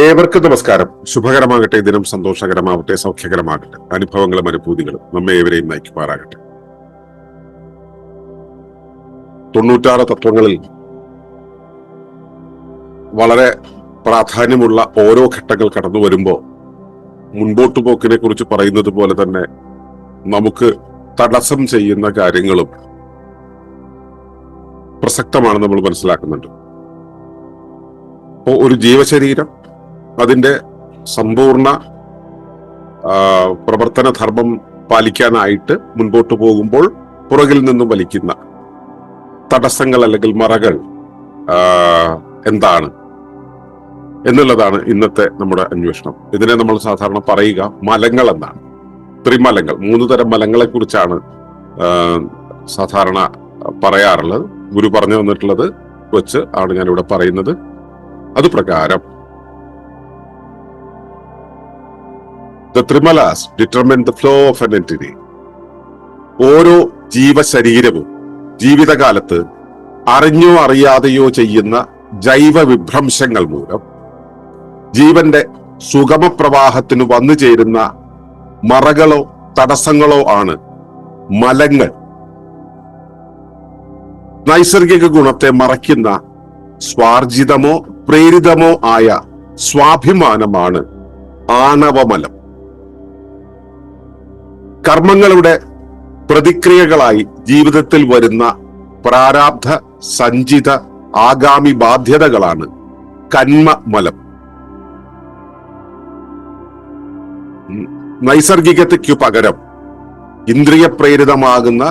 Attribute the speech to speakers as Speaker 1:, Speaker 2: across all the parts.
Speaker 1: ഏവർക്കും നമസ്കാരം. ശുഭകരമാകട്ടെ ദിനം സന്തോഷകരമാവട്ടെ സൗഖ്യകരമാകട്ടെ അനുഭവങ്ങളും അനുഭൂതികളും നമ്മെ ഏവരെയും നയിക്കുമാറാകട്ടെ. തൊണ്ണൂറ്റാറ് തത്വങ്ങളിൽ വളരെ പ്രാധാന്യമുള്ള ഓരോ ഘട്ടങ്ങൾ കടന്നു വരുമ്പോൾ മുൻപോട്ടു പോക്കിനെ കുറിച്ച് പറയുന്നത് പോലെ തന്നെ നമുക്ക് തടസ്സം ചെയ്യുന്ന കാര്യങ്ങളും പ്രസക്തമാണ് നമ്മൾ മനസ്സിലാക്കുന്നുണ്ട്. അപ്പോൾ ഒരു ജീവശരീരം അതിന്റെ സമ്പൂർണ പ്രവർത്തന ധർമ്മം പാലിക്കാനായിട്ട് മുൻപോട്ട് പോകുമ്പോൾ പുറകിൽ നിന്നും വലിക്കുന്ന തടസ്സങ്ങൾ അല്ലെങ്കിൽ മറകൾ എന്താണ് എന്നുള്ളതാണ് ഇന്നത്തെ നമ്മുടെ അന്വേഷണം. ഇതിനെ നമ്മൾ സാധാരണ പറയുക മലങ്ങൾ എന്നാണ്. ത്രിമലങ്ങൾ മൂന്ന് തരം മലങ്ങളെ കുറിച്ചാണ് സാധാരണ പറയാറുള്ളത്. ഗുരു പറഞ്ഞു തന്നിട്ടുള്ളത് വെച്ച് ആണ് ഞാനിവിടെ പറയുന്നത്. അതുപ്രകാരം The ത്രിമലാസ് determine the flow of an entity ഓരോ ജീവശരീരവും ജീവിതകാലത്ത് അറിഞ്ഞോ അറിയാതെയോ ചെയ്യുന്ന ജൈവ വിഭ്രംശങ്ങൾ മൂലം ജീവന്റെ സുഗമപ്രവാഹത്തിന് വന്നു ചേരുന്ന മറകളോ തടസ്സങ്ങളോ ആണ് മലങ്ങൾ. നൈസർഗിക ഗുണത്തെ മറയ്ക്കുന്ന സ്വാർജിതമോ പ്രേരിതമോ ആയ സ്വാഭിമാനമാണ് ആണവമലം. കർമ്മങ്ങളുടെ പ്രതിക്രിയകളായി ജീവിതത്തിൽ വരുന്ന പ്രാരാബ്ധ സഞ്ചിത ആഗാമി ബാധ്യതകളാണ് കന്മമലം. നൈസർഗികതയ്ക്കു പകരം ഇന്ദ്രിയ പ്രേരിതമാകുന്ന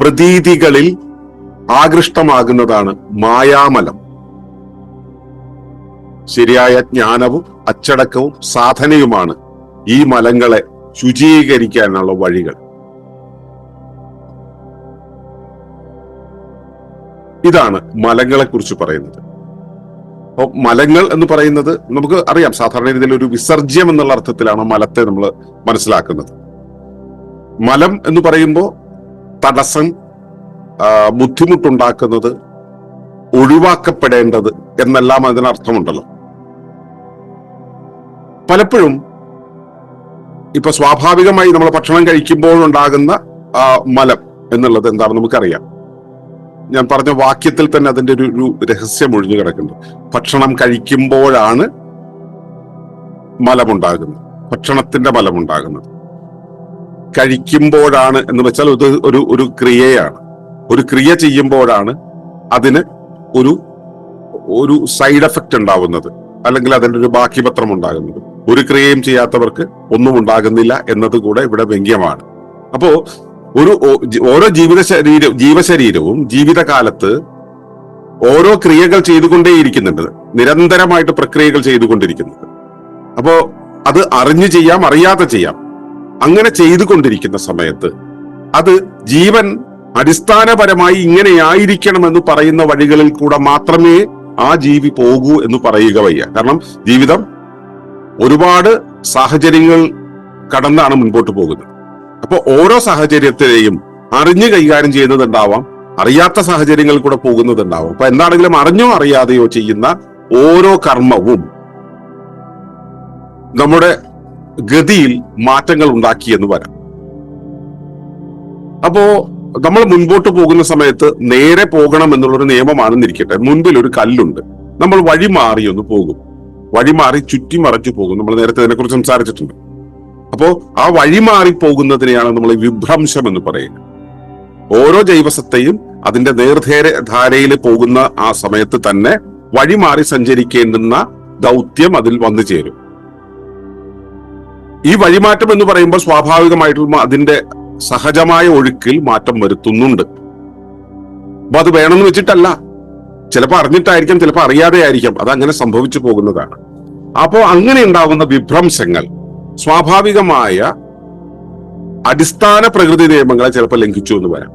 Speaker 1: പ്രതീതികളിൽ ആകൃഷ്ടമാകുന്നതാണ് മായാമലം ശരിയായ ജ്ഞാനവും അച്ചടക്കവും സാധനയുമാണ് ഈ മലങ്ങളെ ശുചീകരിക്കാനുള്ള വഴികൾ. ഇതാണ് മലങ്ങളെ കുറിച്ച് പറയുന്നത്. അപ്പോൾ മലങ്ങൾ എന്ന് പറയുന്നത് നമുക്ക് അറിയാം. സാധാരണ രീതിയിൽ ഒരു വിസർജ്യം എന്നുള്ള അർത്ഥത്തിലാണ് മലത്തെ നമ്മൾ മനസ്സിലാക്കുന്നത്. മലം എന്ന് പറയുമ്പോൾ തടസ്സം ബുദ്ധിമുട്ടുണ്ടാക്കുന്നത് ഒഴിവാക്കപ്പെടേണ്ടത് എന്നെല്ലാം അതിനർത്ഥമുണ്ടല്ലോ. പലപ്പോഴും ഇപ്പൊ സ്വാഭാവികമായി നമ്മൾ ഭക്ഷണം കഴിക്കുമ്പോഴുണ്ടാകുന്ന മലം എന്നുള്ളത് എന്താണെന്ന് നമുക്കറിയാം. ഞാൻ പറഞ്ഞ വാക്യത്തിൽ തന്നെ അതിന്റെ ഒരു ഒരു രഹസ്യം ഒഴിഞ്ഞു കിടക്കുന്നു. ഭക്ഷണം കഴിക്കുമ്പോഴാണ് മലമുണ്ടാകുന്നത്. ഭക്ഷണത്തിന്റെ മലമുണ്ടാകുന്നത്. കഴിക്കുമ്പോഴാണ് എന്ന് വെച്ചാൽ ഇത് ഒരു ഒരു ക്രിയയാണ്. ഒരു ക്രിയ ചെയ്യുമ്പോഴാണ് അതിന് ഒരു ഒരു സൈഡ് എഫക്റ്റ് ഉണ്ടാവുന്നത്. അല്ലെങ്കിൽ അതിന്റെ ഒരു ബാക്കിപത്രം ഉണ്ടാകുന്നത്. ഒരു ക്രിയയും ചെയ്യാത്തവർക്ക് ഒന്നും ഉണ്ടാകുന്നില്ല എന്നത് കൂടെ ഇവിടെ വ്യംഗ്യമാണ്. അപ്പോ ഒരു ഓരോ ജീവിത ശരീര ജീവശരീരവും ജീവിതകാലത്ത് ഓരോ ക്രിയകൾ ചെയ്തുകൊണ്ടേയിരിക്കുന്നുണ്ട്. നിരന്തരമായിട്ട് പ്രക്രിയകൾ ചെയ്തുകൊണ്ടിരിക്കുന്നുണ്ട് അപ്പോ അത് അറിഞ്ഞു ചെയ്യാം അറിയാതെ ചെയ്യാം. അങ്ങനെ ചെയ്തുകൊണ്ടിരിക്കുന്ന സമയത്ത് അത് ജീവൻ അടിസ്ഥാനപരമായി ഇങ്ങനെയായിരിക്കണമെന്ന് പറയുന്ന വഴികളിൽ കൂടെ മാത്രമേ ആ ജീവി പോകൂ എന്ന് പറയുക വയ്യ. കാരണം ജീവിതം ഒരുപാട് സാഹചര്യങ്ങൾ കടന്നാണ് മുൻപോട്ട് പോകുന്നത്. അപ്പൊ ഓരോ സാഹചര്യത്തിലെയും അറിഞ്ഞു കൈകാര്യം ചെയ്യുന്നതുണ്ടാവാം അറിയാത്ത സാഹചര്യങ്ങളിൽ കൂടെ പോകുന്നതുണ്ടാവും. അപ്പൊ എന്താണെങ്കിലും അറിഞ്ഞോ അറിയാതെയോ ചെയ്യുന്ന ഓരോ കർമ്മവും നമ്മുടെ ഗതിയിൽ മാറ്റങ്ങൾ ഉണ്ടാക്കി എന്ന് വരാം. അപ്പോ നമ്മൾ മുൻപോട്ട് പോകുന്ന സമയത്ത് നേരെ പോകണം എന്നുള്ളൊരു നിയമമാണെന്നിരിക്കട്ടെ. മുൻപിൽ ഒരു കല്ലുണ്ട്. നമ്മൾ വഴി മാറി ഒന്ന് പോകും. വഴി മാറി ചുറ്റി മറിച്ചു പോകും നമ്മൾ നേരത്തെ ഇതിനെക്കുറിച്ച് സംസാരിച്ചിട്ടുണ്ട്. അപ്പോ ആ വഴിമാറി പോകുന്നതിനെയാണ് നമ്മൾ വിഭ്രംശം എന്ന് പറയുന്നത്. ഓരോ ജൈവസത്തെയും അതിന്റെ നേർധേര ധാരയിൽ പോകുന്ന ആ സമയത്ത് തന്നെ വഴിമാറി സഞ്ചരിക്കേണ്ടുന്ന ദൗത്യം അതിൽ വന്നു ചേരും. ഈ വഴിമാറ്റം എന്ന് പറയുമ്പോൾ സ്വാഭാവികമായിട്ടും അതിന്റെ സഹജമായ ഒഴുക്കിൽ മാറ്റം വരുത്തുന്നുണ്ട്. അപ്പൊ അത് വേണമെന്ന് വെച്ചിട്ടല്ല. ചിലപ്പോൾ അറിഞ്ഞിട്ടായിരിക്കാം ചിലപ്പോൾ അറിയാതെ ആയിരിക്കാം അത് അങ്ങനെ സംഭവിച്ചു പോകുന്നതാണ്. അപ്പോ അങ്ങനെ ഉണ്ടാകുന്ന വിഭ്രംശങ്ങൾ സ്വാഭാവികമായ അടിസ്ഥാന പ്രകൃതി നിയമങ്ങളെ ചിലപ്പോൾ ലംഘിച്ചു എന്ന് വരാം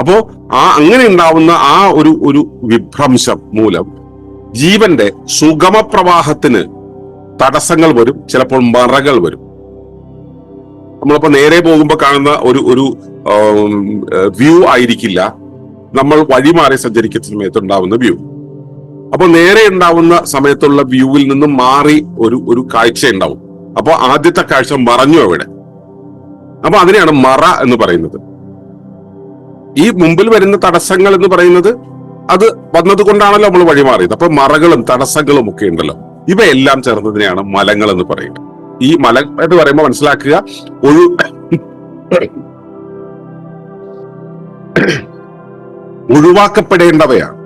Speaker 1: അപ്പോ ആ അങ്ങനെ ഉണ്ടാവുന്ന ആ ഒരു ഒരു വിഭ്രംശം മൂലം ജീവന്റെ സുഗമ പ്രവാഹത്തിന് തടസ്സങ്ങൾ വരും ചിലപ്പോൾ മറകൾ വരും. നമ്മളിപ്പോ നേരെ പോകുമ്പോൾ കാണുന്ന ഒരു ഒരു വ്യൂ ആയിരിക്കില്ല. നമ്മൾ വഴിമാറി സഞ്ചരിക്കുന്ന സമയത്ത് ഉണ്ടാവുന്ന വ്യൂ. അപ്പൊ നേരെ ഉണ്ടാവുന്ന സമയത്തുള്ള വ്യൂവിൽ നിന്നും മാറി ഒരു ഒരു കാഴ്ച ഉണ്ടാവും. അപ്പോൾ ആദ്യത്തെ കാഴ്ച മറഞ്ഞു അവിടെ. അപ്പൊ അതിനെയാണ് മറ എന്ന് പറയുന്നത്. ഈ മുമ്പിൽ വരുന്ന തടസ്സങ്ങൾ എന്ന് പറയുന്നത് അത് വന്നത് കൊണ്ടാണല്ലോ നമ്മൾ വഴിമാറിയത് അപ്പൊ മറകളും തടസ്സങ്ങളും ഒക്കെ ഉണ്ടല്ലോ. ഇവയെല്ലാം ചേർന്നതിനെയാണ് മലങ്ങൾ എന്ന് പറയുന്നത്. ഈ മല എന്ന് പറയുമ്പോൾ മനസ്സിലാക്കുക ഒരു ഒഴിവാക്കപ്പെടേണ്ടവയാണ്.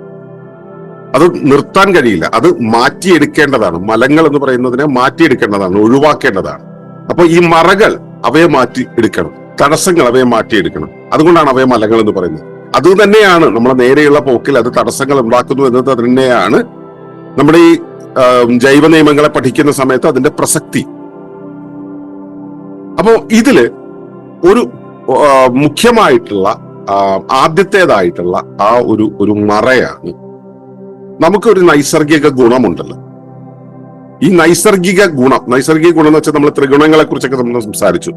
Speaker 1: അത് നിർത്താൻ കഴിയില്ല. അത് മാറ്റിയെടുക്കേണ്ടതാണ്. മലങ്ങൾ എന്ന് പറയുന്നതിനെ മാറ്റിയെടുക്കേണ്ടതാണ് ഒഴിവാക്കേണ്ടതാണ്. അപ്പൊ ഈ മറകൾ അവയെ മാറ്റി എടുക്കണം തടസ്സങ്ങൾ അവയെ മാറ്റിയെടുക്കണം. അതുകൊണ്ടാണ് അവയെ മലങ്ങൾ എന്ന് പറയുന്നത്. അത് തന്നെയാണ് നമ്മളെ നേരെയുള്ള പോക്കിൽ അത് തടസ്സങ്ങൾ ഉണ്ടാക്കുന്നു എന്നത് തന്നെയാണ് നമ്മുടെ ഈ ജൈവ നിയമങ്ങളെ പഠിക്കുന്ന സമയത്ത് അതിന്റെ പ്രസക്തി. അപ്പോ ഇതിൽ ഒരു മുഖ്യമായിട്ടുള്ള ആദ്യത്തേതായിട്ടുള്ള ആ ഒരു ഒരു മറയാണ് നമുക്കൊരു നൈസർഗിക ഗുണമുണ്ടല്ലോ. ഈ നൈസർഗിക ഗുണം നൈസർഗിക ഗുണം എന്ന് വെച്ചാൽ നമ്മൾ ത്രിഗുണങ്ങളെ കുറിച്ചൊക്കെ നമ്മൾ സംസാരിച്ചു.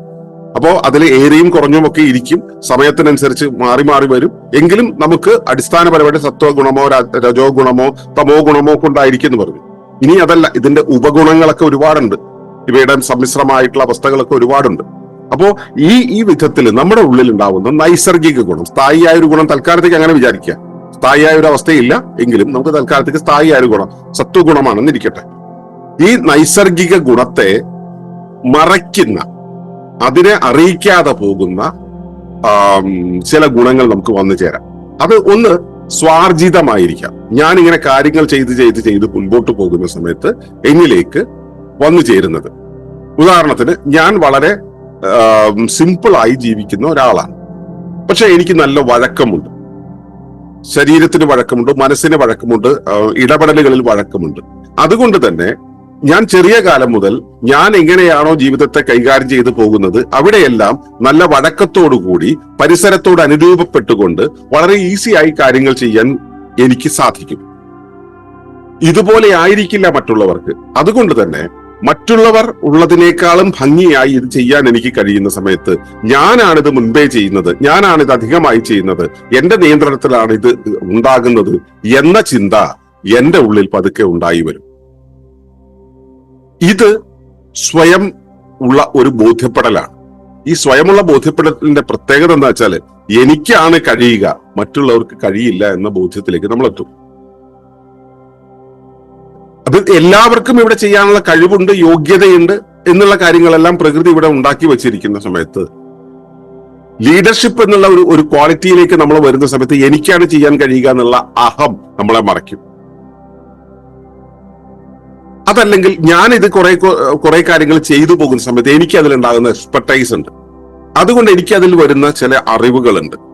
Speaker 1: അപ്പോൾ അതിൽ ഏറിയും കുറഞ്ഞും ഒക്കെ ഇരിക്കും സമയത്തിനനുസരിച്ച് മാറി മാറി വരും. എങ്കിലും നമുക്ക് അടിസ്ഥാനപരമായിട്ട് സത്വ ഗുണമോ രജോ ഗുണമോ തമോ ഗുണമോ ഒക്കെ ഉണ്ടായിരിക്കും എന്ന് പറഞ്ഞു. ഇനി അതല്ല ഇതിന്റെ ഉപഗുണങ്ങളൊക്കെ ഒരുപാടുണ്ട്. ഇവയുടെ സമ്മിശ്രമായിട്ടുള്ള അവസ്ഥകളൊക്കെ ഒരുപാടുണ്ട്. അപ്പോ ഈ ഈ വിധത്തിൽ നമ്മുടെ ഉള്ളിൽ ഉണ്ടാവുന്ന നൈസർഗിക ഗുണം സ്ഥായിയായ ഒരു ഗുണം തൽക്കാലത്തേക്ക് അങ്ങനെ വിചാരിക്കുക. സ്ഥായിയായ ഒരു അവസ്ഥയില്ല. എങ്കിലും നമുക്ക് തൽക്കാലത്തേക്ക് സ്ഥായിയായ ഒരു ഗുണം സത്വഗുണമാണെന്ന് ഇരിക്കട്ടെ ഈ നൈസർഗിക ഗുണത്തെ മറയ്ക്കുന്ന അതിനെ അറിയിക്കാതെ പോകുന്ന ചില ഗുണങ്ങൾ നമുക്ക് വന്നു ചേരാം. അത് ഒന്ന് സ്വാർജിതമായിരിക്കാം. ഞാൻ ഇങ്ങനെ കാര്യങ്ങൾ ചെയ്ത് ചെയ്ത് ചെയ്ത് മുൻപോട്ട് പോകുന്ന സമയത്ത് എന്നിലേക്ക് വന്നു ചേരുന്നത്. ഉദാഹരണത്തിന് ഞാൻ വളരെ സിമ്പിളായി ജീവിക്കുന്ന ഒരാളാണ്. പക്ഷെ എനിക്ക് നല്ല വഴക്കമുണ്ട്. ശരീരത്തിന് വഴക്കമുണ്ട് മനസ്സിന് വഴക്കമുണ്ട് ഇടപെടലുകളിൽ വഴക്കമുണ്ട്. അതുകൊണ്ട് തന്നെ ഞാൻ ചെറിയ കാലം മുതൽ ഞാൻ എങ്ങനെയാണോ ജീവിതത്തെ കൈകാര്യം ചെയ്തു പോകുന്നത് അവിടെയെല്ലാം നല്ല വഴക്കത്തോടുകൂടി പരിസരത്തോട് അനുരൂപപ്പെട്ടുകൊണ്ട് വളരെ ഈസി ആയി കാര്യങ്ങൾ ചെയ്യാൻ എനിക്ക് സാധിക്കും. ഇതുപോലെ ആയിരിക്കില്ല മറ്റുള്ളവർക്ക്. അതുകൊണ്ട് തന്നെ മറ്റുള്ളവർ ഉള്ളതിനേക്കാളും ഭംഗിയായി ഇത് ചെയ്യാൻ എനിക്ക് കഴിയുന്ന സമയത്ത് ഞാനാണിത് മുൻപേ ചെയ്യുന്നത് ഞാനാണിത് അധികമായി ചെയ്യുന്നത് എന്റെ നിയന്ത്രണത്തിലാണ് ഇത് ഉണ്ടാകുന്നത് എന്ന ചിന്ത എന്റെ ഉള്ളിൽ പതുക്കെ ഉണ്ടായി വരും. ഇത് സ്വയം ഉള്ള ഒരു ബോധ്യപ്പെടലാണ്. ഈ സ്വയമുള്ള ബോധ്യപ്പെടലിന്റെ പ്രത്യേകത എന്താ വെച്ചാൽ എനിക്കാണ് കഴിയുക മറ്റുള്ളവർക്ക് കഴിയില്ല എന്ന ബോധ്യത്തിലേക്ക് നമ്മൾ എത്തും അത് എല്ലാവർക്കും ഇവിടെ ചെയ്യാനുള്ള കഴിവുണ്ട് യോഗ്യതയുണ്ട് എന്നുള്ള കാര്യങ്ങളെല്ലാം പ്രകൃതി ഇവിടെ ഉണ്ടാക്കി വെച്ചിരിക്കുന്ന സമയത്ത്. ലീഡർഷിപ്പ് എന്നുള്ള ഒരു ഒരു ക്വാളിറ്റിയിലേക്ക് നമ്മൾ വരുന്ന സമയത്ത് എനിക്കാണ് ചെയ്യാൻ കഴിയുക എന്നുള്ള അഹം നമ്മളെ മറയ്ക്കും. അതല്ലെങ്കിൽ ഞാൻ ഇത് കുറെ കുറെ കാര്യങ്ങൾ ചെയ്തു പോകുന്ന സമയത്ത് എനിക്ക് അതിലുണ്ടാകുന്ന എക്സ്പെർട്ടൈസ് ഉണ്ട്. അതുകൊണ്ട് എനിക്ക് അതിൽ വരുന്ന ചില അറിവുകളുണ്ട്.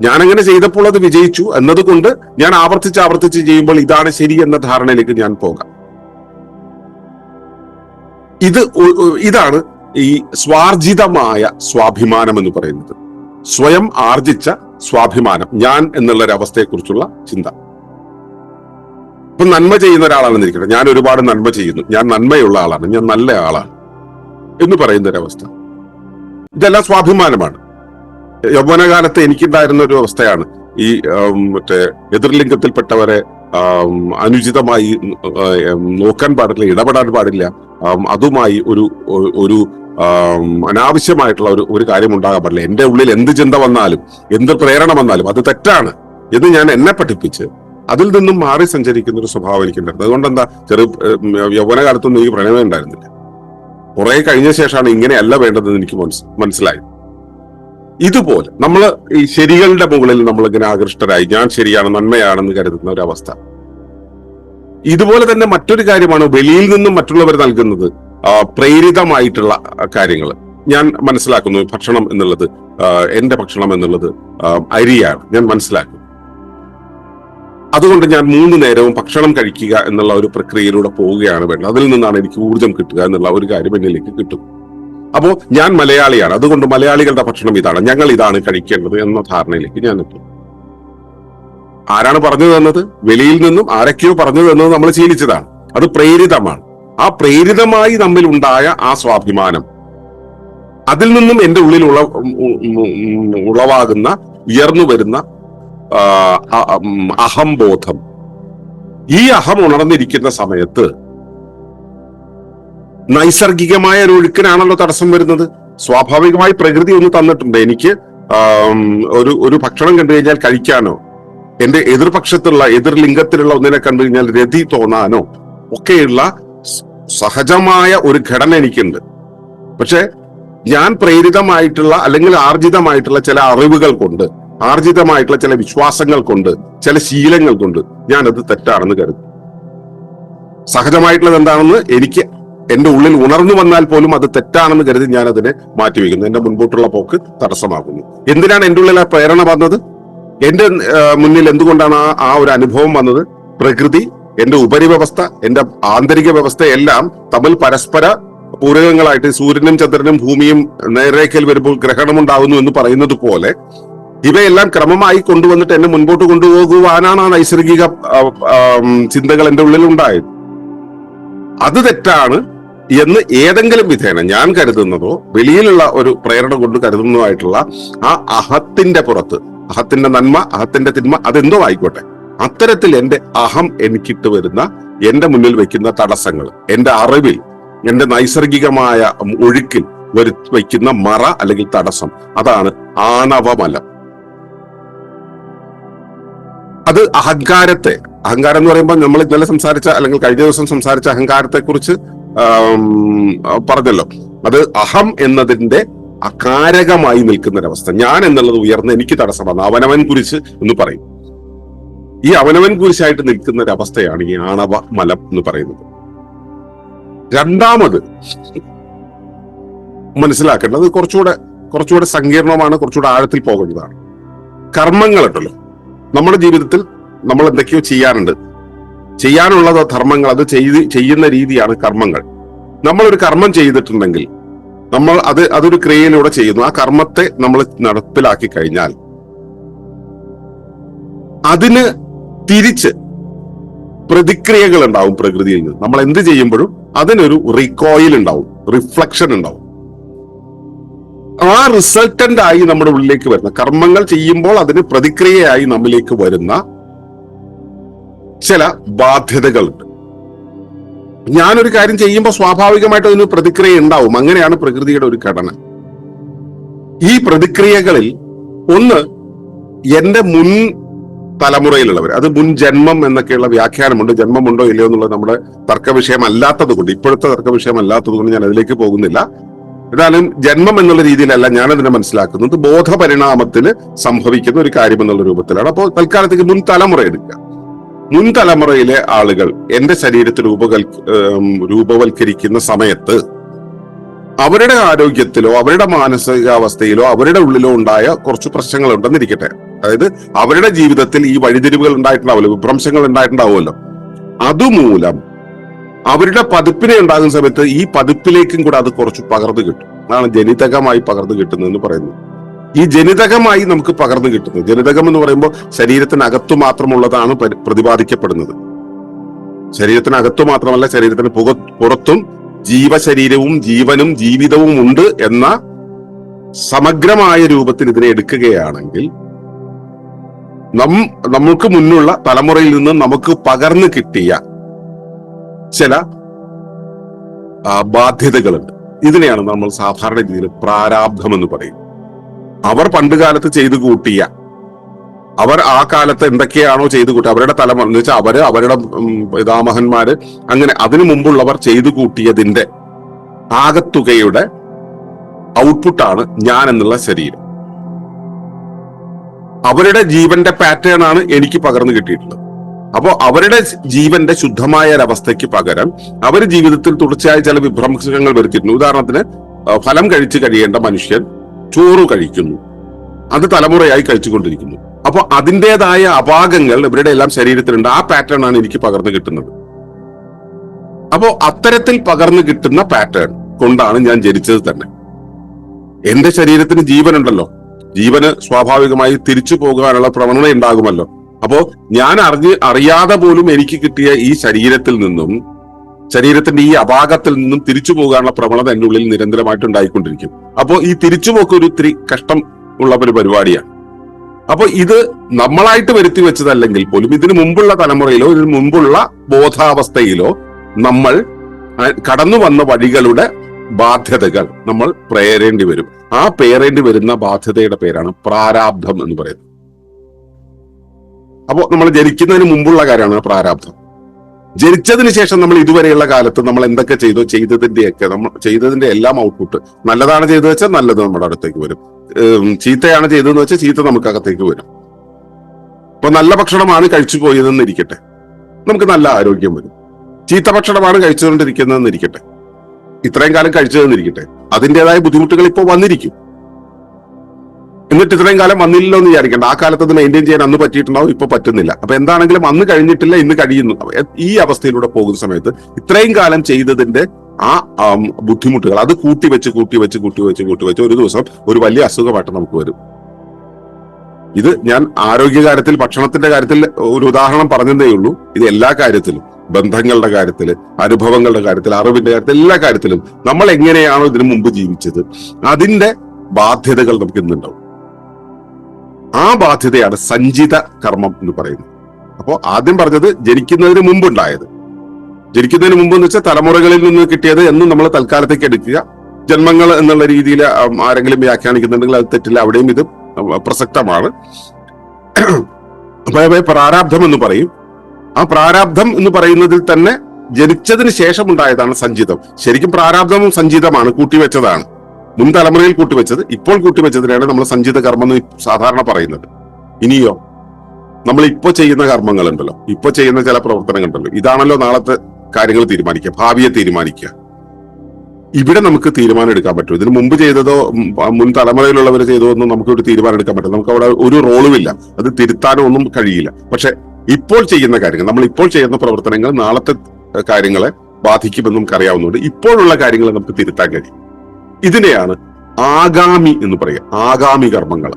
Speaker 1: ഞാൻ അങ്ങനെ ചെയ്തപ്പോൾ അത് വിജയിച്ചു എന്നതുകൊണ്ട് ഞാൻ ആവർത്തിച്ച് ആവർത്തിച്ച് ചെയ്യുമ്പോൾ ഇതാണ് ശരി എന്ന ധാരണയിലേക്ക് ഞാൻ പോകാം. ഇത് ഇതാണ് ഈ സ്വാർജിതമായ സ്വാഭിമാനം എന്ന് പറയുന്നത്. സ്വയം ആർജിച്ച സ്വാഭിമാനം ഞാൻ എന്നുള്ള ഒരു അവസ്ഥയെക്കുറിച്ചുള്ള ചിന്ത. ഇപ്പൊ നന്മ ചെയ്യുന്ന ഒരാളാണെന്നിരിക്കട്ടെ ഞാൻ ഒരുപാട് നന്മ ചെയ്യുന്നു. ഞാൻ നന്മയുള്ള ആളാണ്. ഞാൻ നല്ല ആളാണ് എന്ന് പറയുന്ന ഒരു അവസ്ഥ ഇതെല്ലാം സ്വാഭിമാനമാണ്. യൗവനകാലത്ത് എനിക്കുണ്ടായിരുന്ന ഒരു അവസ്ഥയാണ്. ഈ മറ്റേ എതിർലിംഗത്തിൽപ്പെട്ടവരെ അനുചിതമായി നോക്കാൻ പാടില്ല ഇടപെടാൻ പാടില്ല അതുമായി ഒരു ഒരു അനാവശ്യമായിട്ടുള്ള ഒരു ഒരു കാര്യം ഉണ്ടാകാൻ പാടില്ല. എന്റെ ഉള്ളിൽ എന്ത് ചിന്ത വന്നാലും എന്ത് പ്രേരണ വന്നാലും അത് തെറ്റാണ് എന്ന് ഞാൻ എന്നെ പഠിപ്പിച്ച് അതിൽ നിന്നും മാറി സഞ്ചരിക്കുന്ന ഒരു സ്വഭാവം എനിക്കുണ്ടായിരുന്നു. അതുകൊണ്ട് എന്താ ചെറു യൗവനകാലത്തൊന്നും എനിക്ക് പ്രണയമേ ഉണ്ടായിരുന്നില്ല കുറെ കഴിഞ്ഞ ശേഷമാണ് ഇങ്ങനെയല്ല വേണ്ടതെന്ന് എനിക്ക് മനസ് മനസ്സിലായി ഇതുപോലെ നമ്മൾ ഈ ശരികളുടെ മുകളിൽ നമ്മൾ ഇങ്ങനെ ആകൃഷ്ടരായി ഞാൻ ശരിയാണ് നന്മയാണെന്ന് കരുതുന്ന ഒരു അവസ്ഥ ഇതുപോലെ തന്നെ മറ്റൊരു കാര്യമാണ് വെളിയിൽ നിന്നും മറ്റുള്ളവർ നൽകുന്നത് പ്രേരിതമായിട്ടുള്ള കാര്യങ്ങൾ ഞാൻ മനസ്സിലാക്കുന്നു ഭക്ഷണം എന്നുള്ളത് എന്റെ ഭക്ഷണം എന്നുള്ളത് അരിയാണ്. ഞാൻ മനസ്സിലാക്കുന്നു. അതുകൊണ്ട് ഞാൻ മൂന്ന് നേരവും ഭക്ഷണം കഴിക്കുക എന്നുള്ള ഒരു പ്രക്രിയയിലൂടെ പോവുകയാണ് വേണ്ടത്. അതിൽ നിന്നാണ് എനിക്ക് ഊർജം കിട്ടുക എന്നുള്ള ഒരു കാര്യം എന്നിലേക്ക് കിട്ടും. അപ്പോ ഞാൻ മലയാളിയാണ്. അതുകൊണ്ട് മലയാളികളുടെ ഭക്ഷണം ഇതാണ്. ഞങ്ങൾ ഇതാണ് കഴിക്കേണ്ടത് എന്ന ധാരണയിലേക്ക് ഞാൻ എത്തും. ആരാണ് പറഞ്ഞു തന്നത്? വെളിയിൽ നിന്നും ആരൊക്കെയോ പറഞ്ഞു തന്നത് നമ്മൾ ശീലിച്ചതാണ്. അത് പ്രേരിതമാണ്. ആ പ്രേരിതമായി നമ്മിൽ ഉണ്ടായ ആ സ്വാഭിമാനം. അതിൽ നിന്നും എന്റെ ഉള്ളിൽ ഉള ഉളവാകുന്ന ഉയർന്നു വരുന്ന അഹംബോധം. ഈ അഹം ഉണർന്നിരിക്കുന്ന സമയത്ത് നൈസർഗികമായ ഒരു ഒഴുക്കിനാണല്ലോ തടസ്സം വരുന്നത്. സ്വാഭാവികമായി പ്രകൃതി ഒന്ന് തന്നിട്ടുണ്ട്. എനിക്ക് ഒരു ഒരു ഭക്ഷണം കണ്ടു കഴിഞ്ഞാൽ കഴിക്കാനോ എന്റെ എതിർപക്ഷത്തുള്ള എതിർ ലിംഗത്തിലുള്ള ഒന്നിനെ കണ്ടു കഴിഞ്ഞാൽ രതി തോന്നാനോ ഒക്കെയുള്ള സഹജമായ ഒരു ഘടന എനിക്കുണ്ട്. പക്ഷെ ഞാൻ പ്രേരിതമായിട്ടുള്ള അല്ലെങ്കിൽ ആർജിതമായിട്ടുള്ള ചില അറിവുകൾ കൊണ്ട് ആർജിതമായിട്ടുള്ള ചില വിശ്വാസങ്ങൾ കൊണ്ട് ചില ശീലങ്ങൾ കൊണ്ട് ഞാനത് തെറ്റാണെന്ന് കരുതും സഹജമായിട്ടുള്ളത് എന്താണെന്ന് എനിക്ക് എന്റെ ഉള്ളിൽ ഉണർന്നു വന്നാൽ പോലും അത് തെറ്റാണെന്ന് കരുതി ഞാൻ അതിനെ മാറ്റിവെക്കുന്നു. എന്റെ മുൻപോട്ടുള്ള പോക്ക് തടസ്സമാകുന്നു. എന്തിനാണ് എന്റെ ഉള്ളിൽ ആ പ്രേരണ വന്നത്? എന്റെ മുന്നിൽ എന്തുകൊണ്ടാണ് ആ ആ ഒരു അനുഭവം വന്നത്? പ്രകൃതി എന്റെ ഉപരിവ്യവസ്ഥ എന്റെ ആന്തരിക വ്യവസ്ഥ എല്ലാം തമ്മിൽ പരസ്പര പൂരകങ്ങളായിട്ട് സൂര്യനും ചന്ദ്രനും ഭൂമിയും നേരേക്കൽ വരുമ്പോൾ ഗ്രഹണം ഉണ്ടാകുന്നു എന്ന് പറയുന്നത് പോലെ ഇവയെല്ലാം ക്രമമായി കൊണ്ടുവന്നിട്ട് എന്നെ മുൻപോട്ട് കൊണ്ടുപോകുവാനാണ് ആ നൈസർഗിക ചിന്തകൾ എന്റെ ഉള്ളിൽ ഉണ്ടായത് അത് തെറ്റാണ്. എന്ന് ഏതെങ്കിലും വിധേന ഞാൻ കരുതുന്നതോ വെളിയിലുള്ള ഒരു പ്രേരണ കൊണ്ട് കരുതുന്നതായിട്ടുള്ള ആ അഹത്തിന്റെ പുറത്ത് അഹത്തിന്റെ നന്മ അഹത്തിന്റെ തിന്മ അതെന്തോ ആയിക്കോട്ടെ. അത്തരത്തിൽ എന്റെ അഹം എനിക്കിട്ട് വരുന്ന എന്റെ മുന്നിൽ വെക്കുന്ന തടസ്സങ്ങൾ എന്റെ അറിവിൽ എന്റെ നൈസർഗികമായ ഒഴുക്കിൽ വരു വയ്ക്കുന്ന മറ അല്ലെങ്കിൽ തടസ്സം അതാണ് ആണവമലം. അത് അഹങ്കാരത്തെ അഹങ്കാരം എന്ന് പറയുമ്പോൾ നമ്മൾ ഇന്നലെ സംസാരിച്ച അല്ലെങ്കിൽ കഴിഞ്ഞ ദിവസം സംസാരിച്ച അഹങ്കാരത്തെ കുറിച്ച് പറഞ്ഞല്ലോ. അത് അഹം എന്നതിന്റെ അകാരകമായി നിൽക്കുന്ന ഒരവസ്ഥ ഞാൻ എന്നുള്ളത് ഉയർന്ന എനിക്ക് തടസ്സമാണ് അവനവൻ കുരിശ് എന്ന് പറയും. ഈ അവനവൻ കുരിശായിട്ട് നിൽക്കുന്ന ഒരു അവസ്ഥയാണ് ഈ ആണവ മലം എന്ന് പറയുന്നത്. രണ്ടാമത് മനസ്സിലാക്കേണ്ടത് കുറച്ചുകൂടെ കുറച്ചുകൂടെ സങ്കീർണമാണ് കുറച്ചുകൂടെ ആഴത്തിൽ പോകേണ്ടതാണ്. കർമ്മങ്ങളുണ്ടല്ലോ. നമ്മുടെ ജീവിതത്തിൽ നമ്മൾ എന്തൊക്കെയോ ചെയ്യാറുണ്ട്. ചെയ്യാനുള്ള ധർമ്മങ്ങൾ അത് ചെയ്ത് ചെയ്യുന്ന രീതിയാണ് കർമ്മങ്ങൾ. നമ്മളൊരു കർമ്മം ചെയ്തിട്ടുണ്ടെങ്കിൽ നമ്മൾ അത് അതൊരു ക്രിയയിലൂടെ ചെയ്യുന്നു. ആ കർമ്മത്തെ നമ്മൾ നടപ്പിലാക്കി കഴിഞ്ഞാൽ അതിന് തിരിച്ച് പ്രതിക്രിയകൾ ഉണ്ടാവും പ്രകൃതിയിൽ നിന്ന്. നമ്മൾ എന്ത് ചെയ്യുമ്പോഴും അതിനൊരു റിക്കോയിൽ ഉണ്ടാവും റിഫ്ലക്ഷൻ ഉണ്ടാവും. ആ റിസൾട്ടന്റ് ആയി നമ്മുടെ ഉള്ളിലേക്ക് വരുന്ന കർമ്മങ്ങൾ ചെയ്യുമ്പോൾ അതിന് പ്രതിക്രിയയായി നമ്മിലേക്ക് വരുന്ന ചില ബാധ്യതകളുണ്ട്. ഞാനൊരു കാര്യം ചെയ്യുമ്പോൾ സ്വാഭാവികമായിട്ട് അതിന് പ്രതിക്രിയ ഉണ്ടാവും. അങ്ങനെയാണ് പ്രകൃതിയുടെ ഒരു ഘടന. ഈ പ്രതിക്രിയകളിൽ ഒന്ന് എന്റെ മുൻ തലമുറയിലുള്ളവർ അത് മുൻ ജന്മം എന്നൊക്കെയുള്ള വ്യാഖ്യാനമുണ്ട്. ജന്മമുണ്ടോ ഇല്ലയോ എന്നുള്ളത് നമ്മുടെ തർക്ക വിഷയം അല്ലാത്തത് കൊണ്ട് ഇപ്പോഴത്തെ തർക്ക വിഷയം അല്ലാത്തത് കൊണ്ട് ഞാൻ അതിലേക്ക് പോകുന്നില്ല. എന്നാലും ജന്മം എന്നുള്ള രീതിയിലല്ല ഞാൻ അതിനെ മനസ്സിലാക്കുന്നത്. ബോധപരിണാമത്തിൽ സംഭവിക്കുന്ന ഒരു കാര്യം എന്നുള്ള രൂപത്തിലാണ്. അപ്പോൾ തൽക്കാലത്തേക്ക് മുൻ തലമുറ എടുക്കുക. മുൻ തലമുറയിലെ ആളുകൾ എന്റെ ശരീരത്തിൽ രൂപകൽ രൂപവൽക്കരിക്കുന്ന സമയത്ത് അവരുടെ ആരോഗ്യത്തിലോ അവരുടെ മാനസികാവസ്ഥയിലോ അവരുടെ ഉള്ളിലോ ഉണ്ടായ കുറച്ച് പ്രശ്നങ്ങൾ ഉണ്ടെന്നിരിക്കട്ടെ അതായത് അവരുടെ ജീവിതത്തിൽ ഈ വഴിതിരിവുകൾ ഉണ്ടായിട്ടുണ്ടാവുമല്ലോ വിഭ്രംശങ്ങൾ ഉണ്ടായിട്ടുണ്ടാവുമല്ലോ. അതുമൂലം അവരുടെ പതിപ്പിനെ ഉണ്ടാകുന്ന സമയത്ത് ഈ പതിപ്പിലേക്കും കൂടെ അത് കുറച്ച് പകർന്നു കിട്ടും. അതാണ് ജനിതകമായി പകർന്നു കിട്ടുന്നതെന്ന് പറയുന്നത്. ഈ ജനിതകമായി നമുക്ക് പകർന്നു കിട്ടുന്നത്. ജനിതകം എന്ന് പറയുമ്പോൾ ശരീരത്തിനകത്തു മാത്രമുള്ളതാണ് പരി- പ്രതിപാദിക്കപ്പെടുന്നത്. ശരീരത്തിനകത്തു മാത്രമല്ല ശരീരത്തിന് പുക പുറത്തും ജീവശരീരവും ജീവനും ജീവിതവും ഉണ്ട് എന്ന സമഗ്രമായ രൂപത്തിൽ ഇതിനെ എടുക്കുകയാണെങ്കിൽ നം നമുക്ക് മുന്നുള്ള തലമുറയിൽ നിന്ന് നമുക്ക് പകർന്നു കിട്ടിയ ചില ബാധ്യതകളുണ്ട്. ഇതിനെയാണ് നമ്മൾ സാധാരണ രീതിയിൽ പ്രാരാബ്ധം എന്ന് പറയും. അവർ പണ്ട് കാലത്ത് ചെയ്തു കൂട്ടിയ. അവർ ആ കാലത്ത് എന്തൊക്കെയാണോ ചെയ്തു കൂട്ടി അവരുടെ തലമുറ എന്ന് വെച്ചാൽ അവർ അവരുടെ പിതാമഹന്മാര് അങ്ങനെ അതിനു മുമ്പുള്ളവർ ചെയ്തു കൂട്ടിയതിന്റെ ആകത്തുകയുടെ ഔട്ട്പുട്ടാണ് ഞാൻ എന്നുള്ള ശരീരം. അവരുടെ ജീവന്റെ പാറ്റേൺ ആണ് എനിക്ക് പകർന്നു കിട്ടിയിട്ടുള്ളത്. അപ്പോ അവരുടെ ജീവന്റെ ശുദ്ധമായ ഒരവസ്ഥയ്ക്ക് പകരം അവർ ജീവിതത്തിൽ തുടർച്ചയായ ചില വിഭ്രംശങ്ങൾ വരുത്തിയിട്ടുണ്ട്. ഉദാഹരണത്തിന് ഫലം കഴിച്ചു കഴിയേണ്ട മനുഷ്യൻ ചോറ് കഴിക്കുന്നു. അത് തലമുറയായി കഴിച്ചുകൊണ്ടിരിക്കുന്നു. അപ്പൊ അതിന്റെതായ അപാകങ്ങൾ ഇവരുടെ എല്ലാം ശരീരത്തിലുണ്ട്. ആ പാറ്റേൺ ആണ് എനിക്ക് പകർന്നു കിട്ടുന്നത്. അപ്പോ അത്തരത്തിൽ പകർന്നു കിട്ടുന്ന പാറ്റേൺ കൊണ്ടാണ് ഞാൻ ജനിച്ചത് തന്നെ. എന്റെ ശരീരത്തിന് ജീവനുണ്ടല്ലോ. ജീവന് സ്വാഭാവികമായി തിരിച്ചു പോകാനുള്ള പ്രവണത ഉണ്ടാകുമല്ലോ അപ്പോ ഞാൻ അറിഞ്ഞ് അറിയാതെ പോലും എനിക്ക് കിട്ടിയ ഈ ശരീരത്തിൽ നിന്നും ശരീരത്തിന്റെ ഈ അപാകത്തിൽ നിന്നും തിരിച്ചു പോകാനുള്ള പ്രവണത എന്റെ ഉള്ളിൽ നിരന്തരമായിട്ട് ഉണ്ടായിക്കൊണ്ടിരിക്കും അപ്പോൾ ഈ തിരിച്ചുപോക്ക് ഒരു ഇത്തിരി കഷ്ടം ഉള്ള ഒരു പരിപാടിയാണ്. അപ്പൊ ഇത് നമ്മളായിട്ട് വരുത്തി വെച്ചതല്ലെങ്കിൽ പോലും ഇതിനു മുമ്പുള്ള തലമുറയിലോ ഇതിനു മുമ്പുള്ള ബോധാവസ്ഥയിലോ നമ്മൾ കടന്നു വന്ന വഴികളുടെ ബാധ്യതകൾ നമ്മൾ പേരേണ്ടി വരും. ആ പേരേണ്ടി വരുന്ന ബാധ്യതയുടെ പേരാണ് പ്രാരാബ്ധം എന്ന് പറയുന്നത്. അപ്പോ നമ്മൾ ജനിക്കുന്നതിന് മുമ്പുള്ള കാര്യമാണ് പ്രാരാബ്ധം. ജനിച്ചതിന് ശേഷം നമ്മൾ ഇതുവരെയുള്ള കാലത്ത് നമ്മൾ എന്തൊക്കെ ചെയ്തോ? ചെയ്തതിന്റെയൊക്കെ നമ്മൾ ചെയ്തതിന്റെ എല്ലാം ഔട്ട്പുട്ട് നല്ലതാണ് ചെയ്തത് വെച്ചാൽ നല്ലത് നമ്മുടെ അടുത്തേക്ക് വരും. ചീത്തയാണ് ചെയ്തതെന്ന് വെച്ചാൽ ചീത്ത നമുക്ക് അകത്തേക്ക് വരും. ഇപ്പൊ നല്ല ഭക്ഷണമാണ് കഴിച്ചു പോയതെന്ന് ഇരിക്കട്ടെ. നമുക്ക് നല്ല ആരോഗ്യം വരും. ചീത്ത ഭക്ഷണമാണ് കഴിച്ചുകൊണ്ടിരിക്കുന്നതെന്ന് ഇരിക്കട്ടെ. ഇത്രയും കാലം കഴിച്ചതെന്നിരിക്കട്ടെ അതിന്റെതായ ബുദ്ധിമുട്ടുകൾ ഇപ്പോൾ വന്നിരിക്കും. എന്നിട്ട് ഇത്രയും കാലം വന്നില്ലല്ലോ എന്ന് വിചാരിക്കേണ്ട. ആ കാലത്ത് അത് മെയിന്റെയിൻ ചെയ്യാൻ അന്ന് പറ്റിയിട്ടുണ്ടാവും ഇപ്പൊ പറ്റുന്നില്ല. അപ്പൊ എന്താണെങ്കിലും അന്ന് കഴിഞ്ഞിട്ടില്ല ഇന്ന് കഴിയുന്നു. ഈ അവസ്ഥയിലൂടെ പോകുന്ന സമയത്ത് ഇത്രയും കാലം ചെയ്തതിന്റെ ആ ബുദ്ധിമുട്ടുകൾ അത് കൂട്ടി വെച്ച് കൂട്ടി വെച്ച് കൂട്ടി വെച്ച് കൂട്ടി വെച്ച് ഒരു ദിവസം ഒരു വലിയ അസുഖമായിട്ട് നമുക്ക് വരും. ഇത് ഞാൻ ആരോഗ്യകാര്യത്തിൽ ഭക്ഷണത്തിന്റെ കാര്യത്തിൽ ഒരു ഉദാഹരണം പറഞ്ഞതേ ഉള്ളൂ. ഇത് എല്ലാ കാര്യത്തിലും ബന്ധങ്ങളുടെ കാര്യത്തിൽ അനുഭവങ്ങളുടെ കാര്യത്തിൽ അറിവിന്റെ കാര്യത്തിൽ എല്ലാ കാര്യത്തിലും നമ്മൾ എങ്ങനെയാണോ ഇതിനു മുമ്പ് ജീവിച്ചത് അതിന്റെ ബാധ്യതകൾ നമുക്ക് ഇന്നുണ്ടാവും. ആ ബാധ്യതയാണ് സഞ്ചിത കർമ്മം എന്ന് പറയുന്നത്. അപ്പോൾ ആദ്യം പറഞ്ഞത് ജനിക്കുന്നതിന് മുമ്പുണ്ടായത്. ജനിക്കുന്നതിന് മുമ്പ് എന്ന് വെച്ചാൽ തലമുറകളിൽ നിന്ന് കിട്ടിയത് എന്ന് നമ്മൾ തൽക്കാലത്തേക്ക് എടുക്കുക. ജന്മങ്ങൾ എന്നുള്ള രീതിയിൽ ആരെങ്കിലും വ്യാഖ്യാനിക്കുന്നുണ്ടെങ്കിൽ അത് തെറ്റില്ല. അവിടെയും ഇത് പ്രസക്തമാണ്. അപ്പൊ അവയെ പ്രാരാബ്ധം എന്ന് പറയും. ആ പ്രാരാബ്ധം എന്ന് പറയുന്നതിൽ തന്നെ ജനിച്ചതിന് ശേഷം ഉണ്ടായതാണ് സഞ്ചിതം. ശരിക്കും പ്രാരാബ്ധവും സഞ്ചിതമാണ് കൂട്ടിവെച്ചതാണ്. മുൻ തലമുറയിൽ കൂട്ടിവെച്ചത് ഇപ്പോൾ കൂട്ടിവെച്ചതിനാണ് നമ്മൾ സഞ്ചിത കർമ്മം എന്ന് സാധാരണ പറയുന്നത്. ഇനിയോ നമ്മൾ ഇപ്പൊ ചെയ്യുന്ന കർമ്മങ്ങൾ കർമ്മങ്ങളുണ്ടല്ലോ. ഇപ്പൊ ചെയ്യുന്ന ചില പ്രവർത്തനങ്ങളുണ്ടല്ലോ. ഇതാണല്ലോ നാളത്തെ കാര്യങ്ങൾ തീരുമാനിക്കുക ഭാവിയെ തീരുമാനിക്കുക. ഇവിടെ നമുക്ക് തീരുമാനം എടുക്കാൻ പറ്റും. ഇതിന് മുമ്പ് ചെയ്തതോ മുൻ തലമുറയിലുള്ളവർ ചെയ്തോ ഒന്നും നമുക്ക് ഒരു തീരുമാനം എടുക്കാൻ പറ്റും നമുക്ക് അവിടെ ഒരു റോളുമില്ല അത് തിരുത്താനോ ഒന്നും കഴിയില്ല. പക്ഷെ ഇപ്പോൾ ചെയ്യുന്ന കാര്യങ്ങൾ നമ്മൾ ഇപ്പോൾ ചെയ്യുന്ന പ്രവർത്തനങ്ങൾ നാളത്തെ കാര്യങ്ങളെ ബാധിക്കുമെന്ന് നമുക്ക് അറിയാവുന്നതുകൊണ്ട് ഇപ്പോഴുള്ള കാര്യങ്ങൾ നമുക്ക് തിരുത്താൻ കഴിയും. ഇതിനെയാണ് ആഗാമി എന്ന് പറയുക. ആഗാമി കർമ്മങ്ങൾ.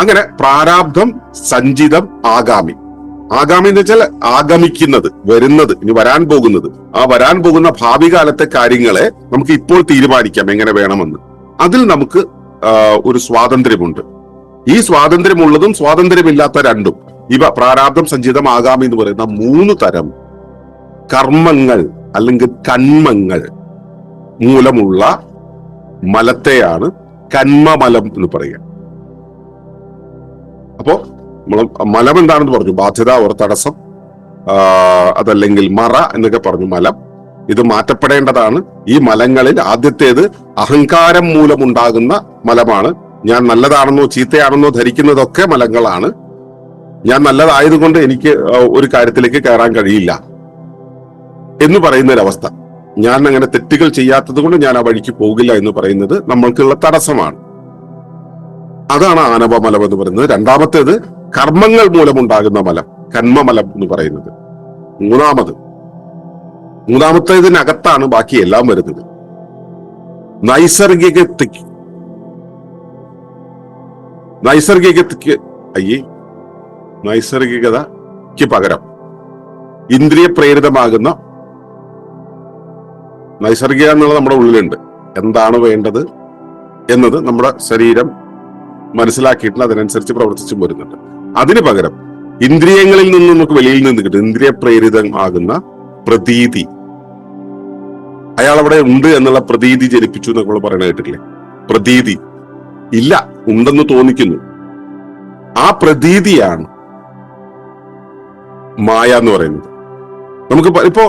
Speaker 1: അങ്ങനെ പ്രാരാബ്ധം സഞ്ചിതം ആഗാമി. ആഗാമി എന്ന് വെച്ചാൽ ആഗമിക്കുന്നത് വരുന്നത് ഇനി വരാൻ പോകുന്നത്. ആ വരാൻ പോകുന്ന ഭാവി കാലത്തെ കാര്യങ്ങളെ നമുക്ക് ഇപ്പോൾ തീരുമാനിക്കാം എങ്ങനെ വേണമെന്ന്. അതിൽ നമുക്ക് ഒരു സ്വാതന്ത്ര്യമുണ്ട്. ഈ സ്വാതന്ത്ര്യമുള്ളതും സ്വാതന്ത്ര്യമില്ലാത്ത രണ്ടും ഇവ പ്രാരാബ്ധം സഞ്ചിതം ആഗാമി എന്ന് പറയുന്ന മൂന്ന് തരം കർമ്മങ്ങൾ അല്ലെങ്കിൽ കന്മങ്ങൾ മൂലമുള്ള മലത്തെയാണ് കന്മമലം എന്ന് പറയുക. അപ്പോ നമ്മൾ മലം എന്താണെന്ന് പറഞ്ഞു? ബാധ്യത ഒരു തടസ്സം അതല്ലെങ്കിൽ മറ എന്നൊക്കെ പറഞ്ഞു മലം. ഇത് മാറ്റപ്പെടേണ്ടതാണ്. ഈ മലങ്ങളിൽ ആദ്യത്തേത് അഹങ്കാരം മൂലമുണ്ടാകുന്ന മലമാണ്. ഞാൻ നല്ലതാണെന്നോ ചീത്തയാണെന്നോ ധരിക്കുന്നതൊക്കെ മലങ്ങളാണ്. ഞാൻ നല്ലതായതുകൊണ്ട് എനിക്ക് ഒരു കാര്യത്തിലേക്ക് കയറാൻ കഴിയില്ല എന്ന് പറയുന്ന ഒരവസ്ഥ ഞാൻ അങ്ങനെ തെറ്റുകൾ ചെയ്യാത്തത് കൊണ്ട് ഞാൻ ആ വഴിക്ക് പോകില്ല എന്ന് പറയുന്നത് നമ്മൾക്കുള്ള തടസ്സമാണ്. അതാണ് ആനവമലം എന്ന് പറയുന്നത്. രണ്ടാമത്തേത് കർമ്മങ്ങൾ മൂലമുണ്ടാകുന്ന മലം കന്മമലം എന്ന് പറയുന്നത്. മൂന്നാമത് മൂന്നാമത്തേതിനകത്താണ് ബാക്കി എല്ലാം വരുന്നത്. നൈസർഗികതയ്ക്ക് നൈസർഗികതയ്ക്ക് അയ്യേ നൈസർഗികതയ്ക്ക് പകരം ഇന്ദ്രിയ പ്രേരിതമാകുന്ന നൈസർഗിക എന്നുള്ളത് നമ്മുടെ ഉള്ളിലുണ്ട്. എന്താണ് വേണ്ടത് എന്നത് നമ്മുടെ ശരീരം മനസ്സിലാക്കിയിട്ടുണ്ട് അതിനനുസരിച്ച് പ്രവർത്തിച്ചു വരുന്നുണ്ട്. അതിന് പകരം ഇന്ദ്രിയങ്ങളിൽ നിന്ന് നമുക്ക് വെളിയിൽ നിന്ന് കിട്ടും. ഇന്ദ്രിയ പ്രേരിതമാകുന്ന പ്രതീതി. അയാൾ അവിടെ ഉണ്ട് എന്നുള്ള പ്രതീതി ജനിപ്പിച്ചു എന്നൊക്കെ നമ്മൾ പറയണ കേട്ടിട്ടില്ലേ? പ്രതീതി. ഇല്ല ഉണ്ടെന്ന് തോന്നിക്കുന്നു. ആ പ്രതീതിയാണ് മായ എന്ന് പറയുന്നത്. നമുക്ക് ഇപ്പോ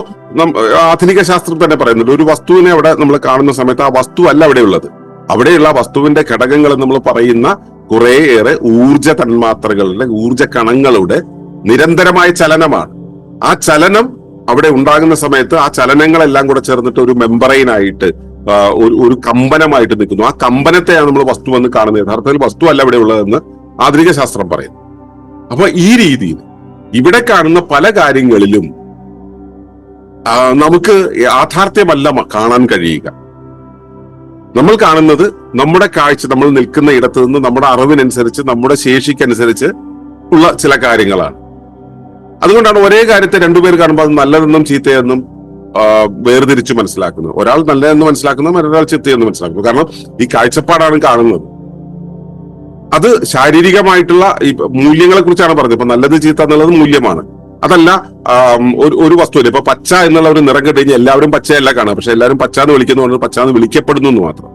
Speaker 1: ആധുനിക ശാസ്ത്രം തന്നെ പറയുന്നുണ്ട്. ഒരു വസ്തുവിനെ അവിടെ നമ്മൾ കാണുന്ന സമയത്ത് ആ വസ്തു അല്ല അവിടെ ഉള്ളത്. അവിടെയുള്ള വസ്തുവിന്റെ ഘടകങ്ങൾ നമ്മൾ പറയുന്ന കുറേയേറെ ഊർജ തന്മാത്രകളുടെ ഊർജ കണങ്ങളുടെ നിരന്തരമായ ചലനമാണ്. ആ ചലനം അവിടെ ഉണ്ടാകുന്ന സമയത്ത് ആ ചലനങ്ങളെല്ലാം കൂടെ ചേർന്നിട്ട് ഒരു മെമ്പറൈനായിട്ട് ഒരു കമ്പനമായിട്ട് നിൽക്കുന്നു. ആ കമ്പനത്തെയാണ് നമ്മൾ വസ്തു എന്ന് കാണുന്നത്. യഥാർത്ഥത്തിൽ വസ്തു അല്ല ഇവിടെ ഉള്ളതെന്ന് ആധുനിക ശാസ്ത്രം പറയുന്നു. അപ്പൊ ഈ രീതിയിൽ ഇവിടെ കാണുന്ന പല കാര്യങ്ങളിലും നമുക്ക് യാഥാർത്ഥ്യമല്ല കാണാൻ കഴിയുക. നമ്മൾ കാണുന്നത് നമ്മുടെ കാഴ്ച നമ്മൾ നിൽക്കുന്ന ഇടത്ത് നിന്ന് നമ്മുടെ അറിവിനനുസരിച്ച് നമ്മുടെ ശേഷിക്കനുസരിച്ച് ഉള്ള ചില കാര്യങ്ങളാണ്. അതുകൊണ്ടാണ് ഒരേ കാര്യത്തെ രണ്ടുപേർ കാണുമ്പോൾ അത് നല്ലതെന്നും ചീത്തയെന്നും വേർതിരിച്ച് മനസ്സിലാക്കുന്നത്. ഒരാൾ നല്ലതെന്ന് മനസ്സിലാക്കുന്നത് മറ്റൊരാൾ ചീത്തയെന്ന് മനസ്സിലാക്കുന്നു. കാരണം ഈ കാഴ്ചപ്പാടാണ് കാണുന്നത്. അത് ശാരീരികമായിട്ടുള്ള ഈ മൂല്യങ്ങളെ കുറിച്ചാണ് പറഞ്ഞത്. ഇപ്പൊ നല്ലത് ചീത്ത എന്നുള്ളത് മൂല്യമാണ്. അതല്ല ഒരു ഒരു വസ്തുവില്ല? ഇപ്പൊ പച്ച എന്നുള്ള ഒരു നിറം കിട്ടുകഴിഞ്ഞാൽ എല്ലാവരും പച്ചയല്ല കാണുക. പക്ഷെ എല്ലാവരും പച്ച എന്ന് വിളിക്കുന്നതുകൊണ്ട് പച്ച എന്ന് വിളിക്കപ്പെടുന്നു എന്ന് മാത്രം.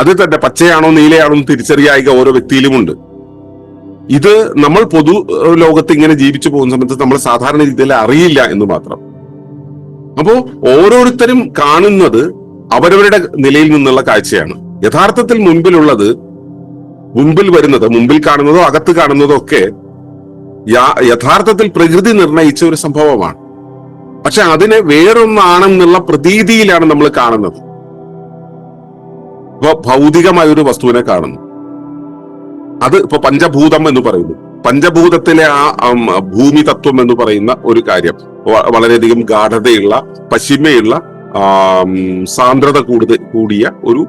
Speaker 1: അത് തന്നെ പച്ചയാണോ നീലയാണോ എന്ന് തിരിച്ചറിയായിക ഓരോ വ്യക്തിയിലുമുണ്ട് ഇത് നമ്മൾ പൊതു ലോകത്ത് ഇങ്ങനെ ജീവിച്ചു പോകുന്ന സമയത്ത് നമ്മൾ സാധാരണ രീതിയിൽ അറിയില്ല എന്ന് മാത്രം. അപ്പോ ഓരോരുത്തരും കാണുന്നത് അവരവരുടെ നിലയിൽ നിന്നുള്ള കാഴ്ചയാണ്. യഥാർത്ഥത്തിൽ മുൻപിലുള്ളത് മുമ്പിൽ വരുന്നത് മുമ്പിൽ കാണുന്നതോ അകത്ത് കാണുന്നതോ ഒക്കെ യഥാർത്ഥത്തിൽ പ്രകൃതി നിർണയിച്ച ഒരു സംഭവമാണ്. പക്ഷെ അതിനെ വേറൊന്നാണെന്നുള്ള പ്രതീതിയിലാണ് നമ്മൾ കാണുന്നത്. ഇപ്പൊ ഭൗതികമായ ഒരു വസ്തുവിനെ കാണുന്നു. അത് ഇപ്പൊ പഞ്ചഭൂതം എന്ന് പറയുന്നു. പഞ്ചഭൂതത്തിലെ ആ ഭൂമി തത്വം എന്ന് പറയുന്ന ഒരു കാര്യം. വളരെയധികം ഗാഠതയുള്ള പശിമയുള്ള സാന്ദ്രത കൂടുതൽ കൂടിയ ഒരു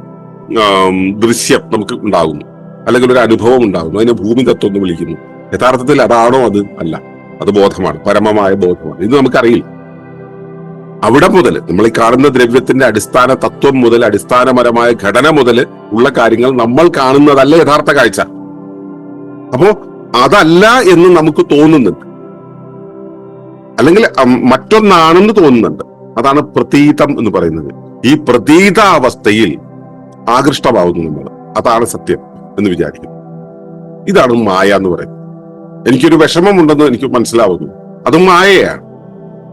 Speaker 1: ദൃശ്യം നമുക്ക് ഉണ്ടാകുന്നു. അല്ലെങ്കിൽ ഒരു അനുഭവം ഉണ്ടാകുന്നു. അതിനെ ഭൂമി തത്വം എന്ന് വിളിക്കുന്നു. യഥാർത്ഥത്തിൽ അതാണോ അത്? അല്ല. അത് ബോധമാണ്. പരമമായ ബോധമാണ്. ഇത് നമുക്കറിയില്ല. അവിടെ മുതൽ നമ്മൾ ഈ കാണുന്ന ദ്രവ്യത്തിന്റെ അടിസ്ഥാന തത്വം മുതൽ അടിസ്ഥാനപരമായ ഘടന മുതൽ ഉള്ള കാര്യങ്ങൾ നമ്മൾ കാണുന്നതല്ല യഥാർത്ഥ കാഴ്ച. അപ്പോ അതല്ല എന്ന് നമുക്ക് തോന്നുന്നുണ്ട്. അല്ലെങ്കിൽ മറ്റൊന്നാണെന്ന് തോന്നുന്നുണ്ട്. അതാണ് പ്രതീതം എന്ന് പറയുന്നത്. ഈ പ്രതീതാവസ്ഥയിൽ ആകൃഷ്ടമാവുന്നു നമ്മൾ. അതാണ് സത്യം എന്ന് വിചാരിക്കും ഇതാണ് മായ എന്ന് പറയുന്നത്. എനിക്കൊരു വിഷമമുണ്ടെന്ന് എനിക്ക് മനസ്സിലാവുന്നു. അതും മായയാണ്.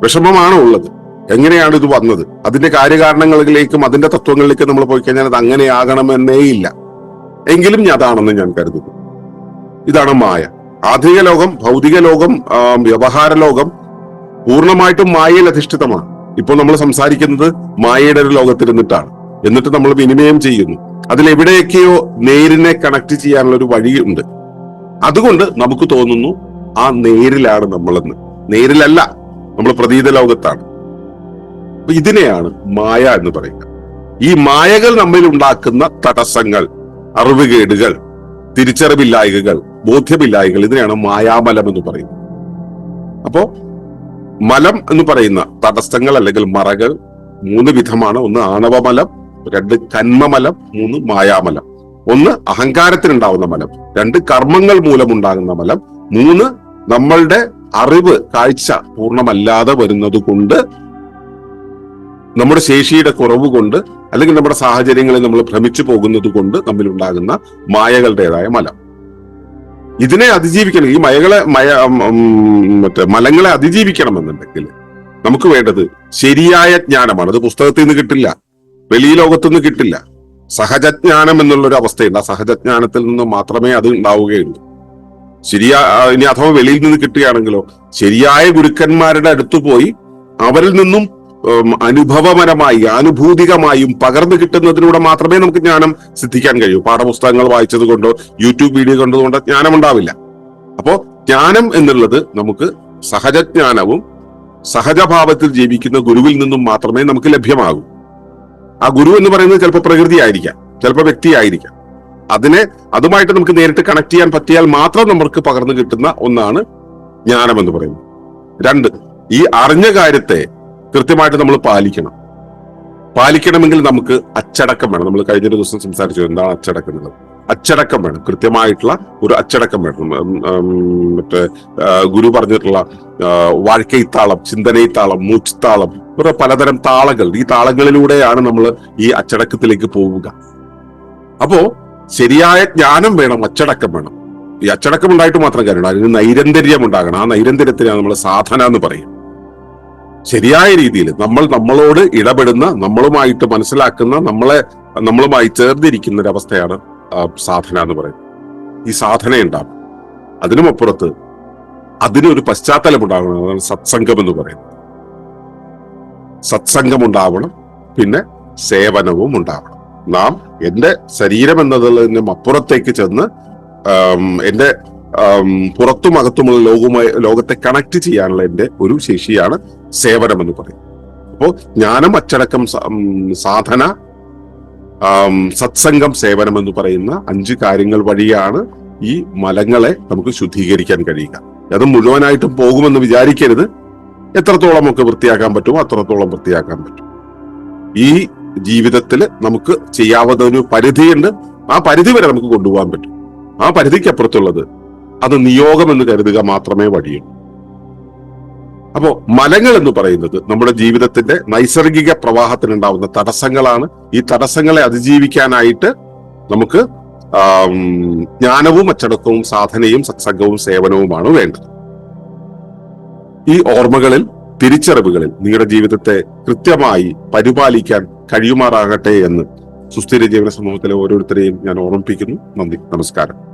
Speaker 1: വിഷമമാണോ ഉള്ളത്? എങ്ങനെയാണ് ഇത് വന്നത്? അതിന്റെ കാര്യകാരണങ്ങളിലേക്കും അതിന്റെ തത്വങ്ങളിലേക്കും നമ്മൾ പോയി കഴിഞ്ഞാൽ അത് അങ്ങനെയാകണമെന്നേ ഇല്ല. എങ്കിലും അതാണെന്ന് ഞാൻ കരുതുന്നു. ഇതാണ് മായ. ആധുനിക ലോകം ഭൗതിക ലോകം വ്യവഹാര ലോകം പൂർണമായിട്ടും മായയിൽ അധിഷ്ഠിതമാണ്. ഇപ്പോൾ നമ്മൾ സംസാരിക്കുന്നത് മായയുടെ ഒരു ലോകത്തിരുന്നിട്ടാണ്. എന്നിട്ട് നമ്മൾ വിനിമയം ചെയ്യുന്നു. അതിൽ എവിടെയൊക്കെയോ നേരിനെ കണക്ട് ചെയ്യാനുള്ള ഒരു വഴിയുണ്ട്. അതുകൊണ്ട് നമുക്ക് തോന്നുന്നു ആ നേരിലാണ് നമ്മളെന്ന്. നേരിലല്ല നമ്മൾ പ്രതീത ലോകത്താണ് ഇതിനെയാണ് മായ എന്ന് പറയുന്നത്. ഈ മായകൾ നമ്മിൽ ഉണ്ടാക്കുന്ന തടസ്സങ്ങൾ അറിവുകേടുകൾ തിരിച്ചറിവില്ലായ്കകൾ ബോധ്യമില്ലായ്കൾ ഇതിനെയാണ് മായാമലം എന്ന് പറയുന്നത്. അപ്പോ മലം എന്ന് പറയുന്ന തടസ്സങ്ങൾ അല്ലെങ്കിൽ മറകൾ മൂന്ന് വിധമാണ്. ഒന്ന് ആണവമലം രണ്ട് കന്മമലം മൂന്ന് മായാമലം. ഒന്ന് അഹങ്കാരത്തിനുണ്ടാവുന്ന മലം രണ്ട് കർമ്മങ്ങൾ മൂലമുണ്ടാകുന്ന മലം മൂന്ന് നമ്മളുടെ അറിവ് കാഴ്ച പൂർണമല്ലാതെ വരുന്നത് കൊണ്ട് നമ്മുടെ ശേഷിയുടെ കുറവ് കൊണ്ട് അല്ലെങ്കിൽ നമ്മുടെ സാഹചര്യങ്ങളിൽ നമ്മൾ ഭ്രമിച്ചു പോകുന്നത് കൊണ്ട് നമ്മിലുണ്ടാകുന്ന മായകളുടേതായ മലം. ഇതിനെ അതിജീവിക്കണം ഈ മയകളെ മയ മറ്റേ മലങ്ങളെ അതിജീവിക്കണമെന്നുണ്ടെങ്കിൽ നമുക്ക് വേണ്ടത് ശരിയായ ജ്ഞാനമാണ്. അത് പുസ്തകത്തിൽ നിന്ന് കിട്ടില്ല വെളി ലോകത്തുനിന്ന് കിട്ടില്ല. സഹജജ്ഞാനം എന്നുള്ളൊരു അവസ്ഥയുണ്ട്. ആ സഹജജ്ഞാനത്തിൽ നിന്ന് മാത്രമേ അത് ഉണ്ടാവുകയുള്ളൂ. ശരിയാ ഇനി അഥവാ വെളിയിൽ നിന്ന് കിട്ടുകയാണെങ്കിലോ ശരിയായ ഗുരുക്കന്മാരുടെ അടുത്ത് പോയി അവരിൽ നിന്നും അനുഭവപരമായി ആനുഭൂതികമായും പകർന്നു കിട്ടുന്നതിലൂടെ മാത്രമേ നമുക്ക് ജ്ഞാനം സിദ്ധിക്കാൻ കഴിയൂ. പാഠപുസ്തകങ്ങൾ വായിച്ചത് കൊണ്ടോ യൂട്യൂബ് വീഡിയോ കണ്ടത് കൊണ്ടോ ജ്ഞാനം ഉണ്ടാവില്ല അപ്പോ ജ്ഞാനം എന്നുള്ളത് നമുക്ക് സഹജജ്ഞാനവും സഹജഭാവത്തിൽ ജീവിക്കുന്ന ഗുരുവിൽ നിന്നും മാത്രമേ നമുക്ക് ലഭ്യമാകൂ. ആ ഗുരു എന്ന് പറയുന്നത് ചിലപ്പോൾ പ്രകൃതി ആയിരിക്കാം ചിലപ്പോൾ വ്യക്തി ആയിരിക്കാം അതിനെ അതുമായിട്ട് നമുക്ക് നേരിട്ട് കണക്ട് ചെയ്യാൻ പറ്റിയാൽ മാത്രം നമുക്ക് പകർന്നു കിട്ടുന്ന ഒന്നാണ് ജ്ഞാനം എന്ന് പറയുന്നത്. രണ്ട് ഈ അറിഞ്ഞ കാര്യത്തെ കൃത്യമായിട്ട് നമ്മൾ പാലിക്കണം. പാലിക്കണമെങ്കിൽ നമുക്ക് അച്ചടക്കം വേണം. നമ്മൾ കഴിഞ്ഞൊരു ദിവസം സംസാരിച്ചു എന്താണ് അച്ചടക്കം എന്നുള്ളത്? അച്ചടക്കം വേണം കൃത്യമായിട്ടുള്ള ഒരു അച്ചടക്കം വേണം മറ്റേ ഗുരു പറഞ്ഞിട്ടുള്ള വാഴ്ക്കൈത്താളം ചിന്തനൈത്താളം മൂച്ചുത്താളം ഇവരുടെ പലതരം താളങ്ങൾ. ഈ താളങ്ങളിലൂടെയാണ് നമ്മൾ ഈ അച്ചടക്കത്തിലേക്ക് പോവുക. അപ്പോ ശരിയായ ജ്ഞാനം വേണം അച്ചടക്കം വേണം. ഈ അച്ചടക്കം ഉണ്ടായിട്ട് മാത്രം കാര്യമാണ് അതിന് നൈരന്തര്യം ഉണ്ടാകണം. ആ നൈരന്തര്യത്തിനാണ് നമ്മൾ സാധന എന്ന് പറയും. ശരിയായ രീതിയിൽ നമ്മൾ നമ്മളോട് ഇടപെടുന്ന നമ്മളുമായിട്ട് മനസ്സിലാക്കുന്ന നമ്മളെ നമ്മളുമായി ചേർന്നിരിക്കുന്ന ഒരു അവസ്ഥയാണ് ആ, സാധന എന്ന് പറയും. ഈ സാധന ഉണ്ടാകും അതിനുമപ്പുറത്ത് അതിനൊരു പശ്ചാത്തലം ഉണ്ടാകണം. അതാണ് സത്സംഗം എന്ന് പറയുന്നത്. സത്സംഗം ഉണ്ടാവണം പിന്നെ സേവനവും ഉണ്ടാവണം. നാം എന്റെ ശരീരം എന്നതിനും അപ്പുറത്തേക്ക് ചെന്ന് എന്റെ പുറത്തും അകത്തുമുള്ള ലോകവുമായി ലോകത്തെ കണക്ട് ചെയ്യാനുള്ള എന്റെ ഒരു ശേഷിയാണ് സേവനം എന്ന് പറയും അപ്പോ ജ്ഞാനം അച്ചടക്കം സാധന സത്സംഗം സേവനം എന്ന് പറയുന്ന അഞ്ച് കാര്യങ്ങൾ വഴിയാണ് ഈ മലങ്ങളെ നമുക്ക് ശുദ്ധീകരിക്കാൻ കഴിയുക. അത് മുഴുവനായിട്ടും പോകുമെന്ന് വിചാരിക്കരുത്. എത്രത്തോളം ഒക്കെ വൃത്തിയാക്കാൻ പറ്റുമോ അത്രത്തോളം വൃത്തിയാക്കാൻ പറ്റും. ഈ ജീവിതത്തിൽ നമുക്ക് ചെയ്യാവുന്ന ഒരു പരിധിയുണ്ട്. ആ പരിധി വരെ നമുക്ക് കൊണ്ടുപോകാൻ പറ്റും. ആ പരിധിക്കപ്പുറത്തുള്ളത് അത് നിയോഗം എന്ന് കരുതുക മാത്രമേ വഴിയുള്ളൂ. അപ്പോ മലങ്ങൾ എന്ന് പറയുന്നത് നമ്മുടെ ജീവിതത്തിന്റെ നൈസർഗിക പ്രവാഹത്തിനുണ്ടാവുന്ന തടസ്സങ്ങളാണ്. ഈ തടസ്സങ്ങളെ അതിജീവിക്കാനായിട്ട് നമുക്ക് ജ്ഞാനവും അച്ചടക്കവും സാധനയും സത്സംഗവും സേവനവുമാണ് വേണ്ടത്. ഈ ഓർമ്മകളിൽ തിരിച്ചറിവുകളിൽ നിങ്ങളുടെ ജീവിതത്തെ കൃത്യമായി പരിപാലിക്കാൻ കഴിയുമാറാകട്ടെ എന്ന് സുസ്ഥിര ജീവന സമൂഹത്തിലെ ഓരോരുത്തരെയും ഞാൻ ഓർമ്മിപ്പിക്കുന്നു. നന്ദി. നമസ്കാരം.